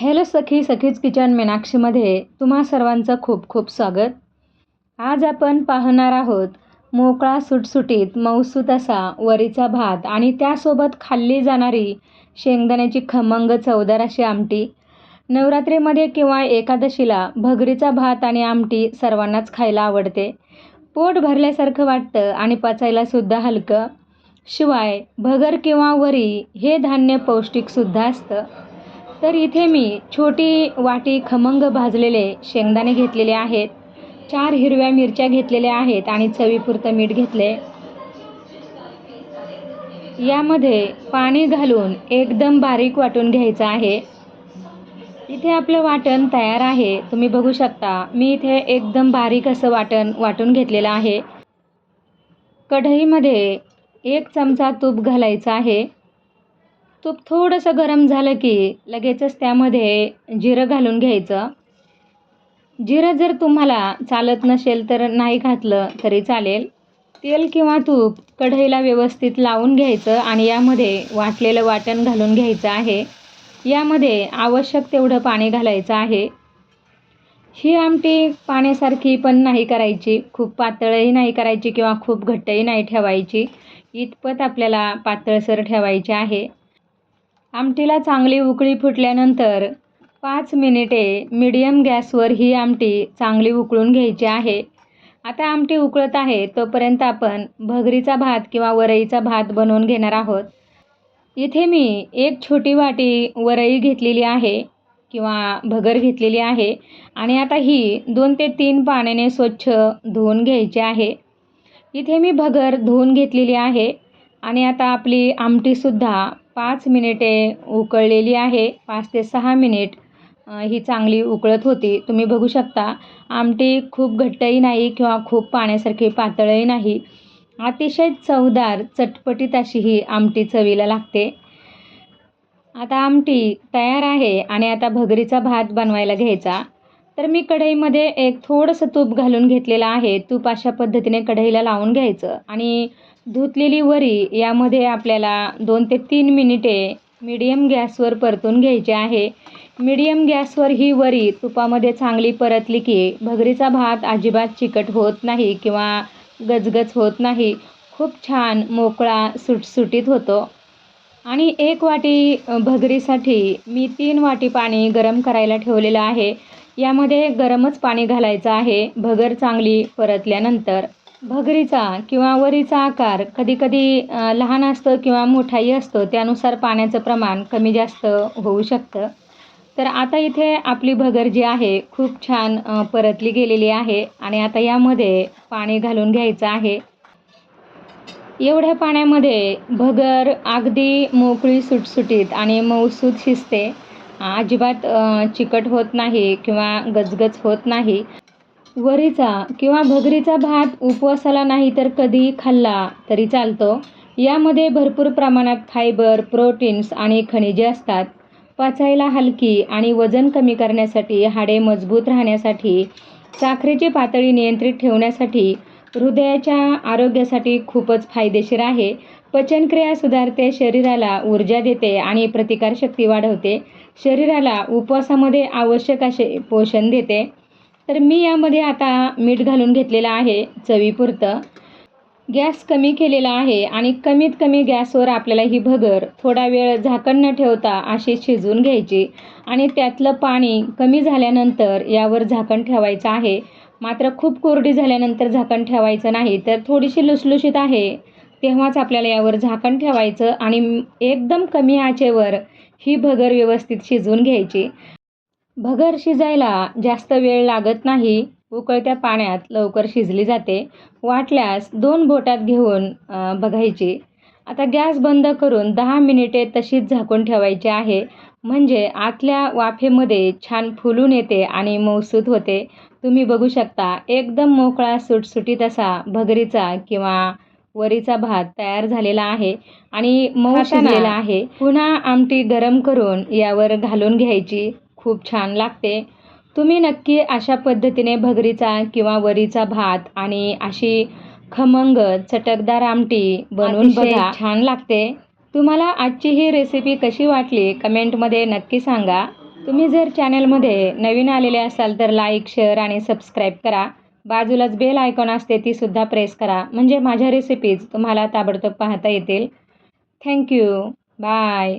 Hello सखी सखीज kitchen मीनाक्षीमध्ये तुम्हा सर्वांचं खूप खूप स्वागत. आज आपण पाहणार आहोत मोकळा सुटसुटीत मौसूत असा वरीचा भात आणि त्यासोबत खाल्ली जाणारी शेंगदाण्याची खमंग चवदार अशी आमटी. नवरात्रीमध्ये किंवा एकादशीला भगरीचा भात आणि आमटी सर्वांनाच खायला आवडते. पोट भरल्यासारखं वाटतं आणि पचायलासुद्धा हलकं. शिवाय भगर किंवा वरी हे धान्य पौष्टिकसुद्धा असतं. तर इथे मी छोटी वाटी खमंग भाजलेले शेंगदाणे घेतलेले आहेत. चार हिरव्या मिरच्या घेतलेल्या आहेत आणि चवीपुरतं मीठ घेतले. यामध्ये पाणी घालून एकदम बारीक वाटून घ्यायचं आहे. इथे आपलं वाटण तयार आहे. तुम्ही बघू शकता मी इथे एकदम बारीक असं वाटण वाटून घेतलेलं आहे. कढईमध्ये एक चमचा तूप घालायचं आहे. तूप थोडंसं गरम झालं की लगेचच त्यामध्ये जिरं घालून घ्यायचं. जिरं जर तुम्हाला चालत नसेल तर नाही घातलं तरी चालेल. तेल किंवा तूप कढईला व्यवस्थित लावून घ्यायचं आणि यामध्ये वाटलेलं वाटण घालून घ्यायचं आहे. यामध्ये आवश्यक तेवढं पाणी घालायचं आहे. ही आमटी पाण्यासारखी पण नाही करायची. खूप पातळही नाही करायची किंवा खूप घट्टही नाही ठेवायची. इतपत आपल्याला पातळसर ठेवायची आहे. आमटीला चांगली उकळी फुटल्यानंतर पाच मिनिटे मिडियम गॅसवर ही आमटी चांगली उकळून घ्यायची आहे. आता आमटी उकळत आहे तोपर्यंत आपण भगरीचा भात किंवा वरईचा भात बनवून घेणार आहोत. इथे मी एक छोटी वाटी वरई घेतलेली आहे किंवा भगर घेतलेली आहे आणि आता ही दोन ते तीन पाण्याने स्वच्छ धुवून घ्यायची आहे. इथे मी भगर धुवून घेतलेली आहे आणि आता आपली आमटीसुद्धा पाच मिनिटे उकळलेली आहे. पाच ते सहा मिनिट ही चांगली उकळत होती. तुम्ही बघू शकता आमटी खूप घट्टही नाही किंवा खूप पाण्यासारखी पातळही नाही. अतिशय चवदार चटपटीत अशी ही आमटी चवीला लागते. आता आमटी तयार आहे आणि आता भगरीचा भात बनवायला घ्यायचा. तर मी कढईमध्ये एक थोडंसं तूप घालून घेतलेलं आहे. तूप अशा पद्धतीने कढईला लावून घ्यायचं आणि धुतलेली वरी यामध्ये आपल्याला दोन ते तीन मिनिटे मीडियम गॅसवर परतून घ्यायची आहे. मीडियम गॅसवर ही वरी तुपामध्ये चांगली परतली की भगरीचा भात अजिबात चिकट होत नाही किंवा गजगज होत नाही. खूप छान मोकळा सुटसुटीत होतो. आणि एक वाटी भगरीसाठी मी तीन वाटी पाणी गरम करायला ठेवलेलं आहे. यामध्ये गरमच पाणी घालायचं आहे. भगर चांगली परतल्यानंतर. भगरीचा किंवा वरीचा आकार कधीकधी लहान असतं किंवा मोठाही असतो त्यानुसार पाण्याचं प्रमाण कमी जास्त होऊ शकतं. तर आता इथे आपली भगर जी आहे खूप छान परतली गेलेली आहे आणि आता यामध्ये पाणी घालून घ्यायचं आहे. एवढ्या पाण्यामध्ये भगर अगदी मोकळी सुटसुटीत आणि मऊसूत शिजते. अजिबात चिकट होत नाही किंवा गजगज होत नाही. वरीचा किंवा भगरीचा भात उपवासाला नाही तर कधी खाल्ला तरी चालतो. यामध्ये भरपूर प्रमाणात फायबर प्रोटीन्स आणि खनिजे असतात. पचायला हलकी आणि वजन कमी करण्यासाठी हाडे मजबूत राहण्यासाठी साखरेची पातळी नियंत्रित ठेवण्यासाठी हृदयाच्या आरोग्यासाठी खूपच फायदेशीर आहे. पचनक्रिया सुधारते शरीराला ऊर्जा देते आणि प्रतिकारशक्ती वाढवते. शरीराला उपवासामध्ये आवश्यक असे पोषण देते. तर मी यामध्ये आता मीठ घालून घेतलेलं आहे चवीपुरतं. गॅस कमी केलेला आहे आणि कमीत कमी गॅसवर आपल्याला ही भगर थोडा वेळ झाकण न ठेवता अशी शिजवून घ्यायची आणि त्यातलं पाणी कमी झाल्यानंतर यावर झाकण ठेवायचं आहे. मात्र खूप कोरडी झाल्यानंतर झाकण ठेवायचं नाही तर थोडीशी लुसलुशीत आहे. तेव्हाच आपल्याला यावर झाकण ठेवायचं आणि एकदम कमी आचेवर ही भगर व्यवस्थित शिजवून घ्यायची. भगर शिजायला जास्त वेळ लागत नाही. उकळत्या पाण्यात लवकर शिजली जाते. वाटल्यास दोन बोटात घेऊन बघायची. आता गॅस बंद करून दहा मिनिटे तशीच झाकून ठेवायची आहे. म्हणजे आतल्या वाफेमध्ये छान फुलून येते आणि मौसूद होते. तुम्ही बघू शकता एकदम मोकळा सुटसुटीत असा भगरीचा किंवा वरीचा भात तयार झालेला आहे आणि मऊ शिजलेला आहे. पुन्हा आमटी गरम करून यावर घालून घ्यायची. खूप छान लागते. तुम्ही नक्की अशा पद्धतीने भगरीचा किंवा वरीचा भात आणि अशी खमंग चटकदार आमटी बनवून बघा छान लागते. तुम्हाला आजची ही रेसिपी कशी वाटली कमेंटमध्ये नक्की सांगा. तुम्ही जर चॅनलमध्ये नवीन आलेले असाल तर लाईक शेअर आणि सबस्क्राईब करा. बाजूलाच बेल आयकॉन असते तीसुद्धा प्रेस करा. म्हणजे माझ्या रेसिपीज तुम्हाला ताबडतोब पाहता येतील. Thank you bye